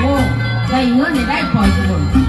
โอ้ได้เงินได้ปล่อยทุกคน